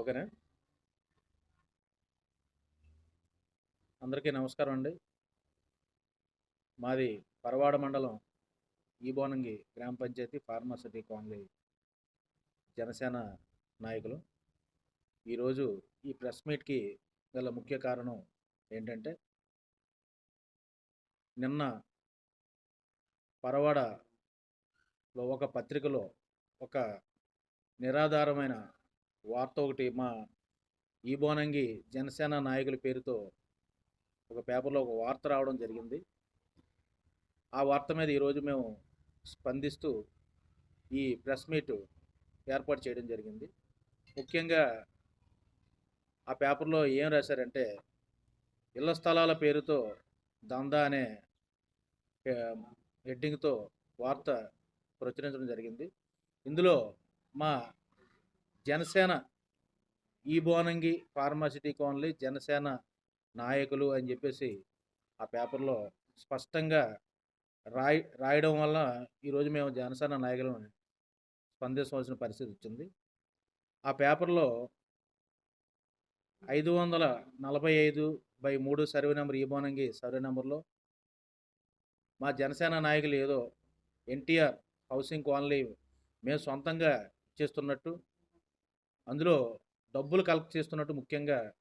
ఓకేనా? అందరికీ నమస్కారం అండి. మాది పరవాడ మండలం ఈబోనంగి గ్రామ పంచాయతీ ఫార్మాసిటీ కాలనీ జనసేన నాయకులు. ఈరోజు ఈ ప్రెస్ మీట్కి గల ముఖ్య కారణం ఏంటంటే నిన్న పరవాడలో ఒక పత్రికలో ఒక నిరాధారమైన వార్త ఒకటి మా ఈబోనంగి జనసేన నాయకుల పేరుతో ఒక పేపర్లో ఒక వార్త రావడం జరిగింది. ఆ వార్త మీద ఈరోజు మేము స్పందిస్తూ ఈ ప్రెస్ మీట్ ఏర్పాటు చేయడం జరిగింది. ముఖ్యంగా ఆ పేపర్లో ఏం రాశారంటే ఇళ్ళ స్థలాల పేరుతో దందా అనే హెడ్డింగ్తో వార్త ప్రచురించడం జరిగింది. ఇందులో మా జనసేన ఈ బోనంగి ఫార్మాసిటీ కోన్లీ జనసేన నాయకులు అని చెప్పేసి ఆ పేపర్లో స్పష్టంగా రాయి రాయడం వల్ల ఈరోజు మేము జనసేన నాయకులను స్పందించవలసిన పరిస్థితి వచ్చింది. ఆ పేపర్లో ఐదు వందల నలభై ఐదు బై మూడు సర్వే నెంబర్ ఈ బోనంగి సర్వే నెంబర్లో మా జనసేన నాయకులు ఏదో ఎన్టీఆర్ హౌసింగ్ కాలనీ మేము సొంతంగా చేస్తున్నట్టు అందులో డబ్బులు కలెక్ట్ చేస్తున్నట్టు ముఖ్యంగా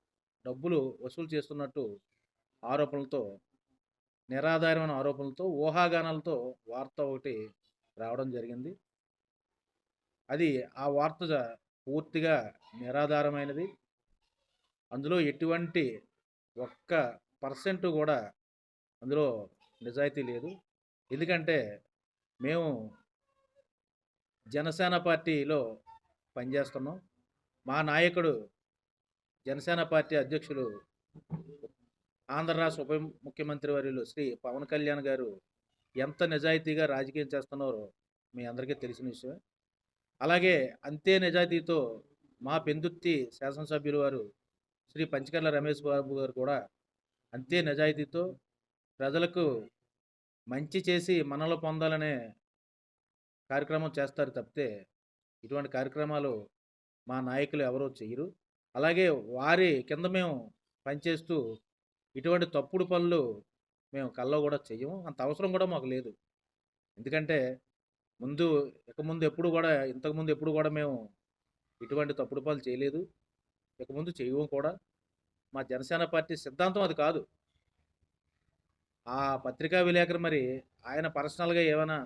డబ్బులు వసూలు చేస్తున్నట్టు ఆరోపణలతో నిరాధారమైన ఆరోపణలతో ఊహాగానాలతో వార్త ఒకటి రావడం జరిగింది. అది ఆ వార్త పూర్తిగా నిరాధారమైనది. అందులో ఎటువంటి ఒక్క పర్సెంట్ కూడా అందులో నిజాయితీ లేదు. ఎందుకంటే మేము జనసేన పార్టీలో పనిచేస్తున్నాం. మా నాయకుడు జనసేన పార్టీ అధ్యక్షులు ఆంధ్ర రాష్ట్ర ఉప ముఖ్యమంత్రి వర్యులు శ్రీ పవన్ కళ్యాణ్ గారు ఎంత నిజాయితీగా రాజకీయం చేస్తున్నారో మీ అందరికీ తెలిసిన విషయం అలాగే అంతే నిజాయితీతో మా పెందుత్తి శాసనసభ్యులు వారు శ్రీ పంచకర్ల రమేష్ బాబు గారు కూడా అంతే నిజాయితీతో ప్రజలకు మంచి చేసి మనలో పొందాలనే కార్యక్రమం చేస్తారు తప్పితే ఇటువంటి కార్యక్రమాలు మా నాయకులు ఎవరూ చేయరు అలాగే వారి కింద మేము పనిచేస్తూ ఇటువంటి తప్పుడు పనులు మేము కల్లో కూడా చెయ్యము. అంత అవసరం కూడా మాకు లేదు. ఎందుకంటే ముందు ఇక ముందు ఎప్పుడు కూడా ఇంతకుముందు ఎప్పుడు కూడా మేము ఇటువంటి తప్పుడు పనులు చేయలేదు. ఇక ముందు చేయము కూడా. మా జనసేన పార్టీ సిద్ధాంతం అది కాదు. ఆ పత్రికా విలేకరు మరి ఆయన పర్సనల్గా ఏమైనా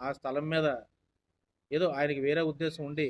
ఆ స్థలం మీద ఏదో ఆయనకి వేరే ఉద్దేశం ఉండి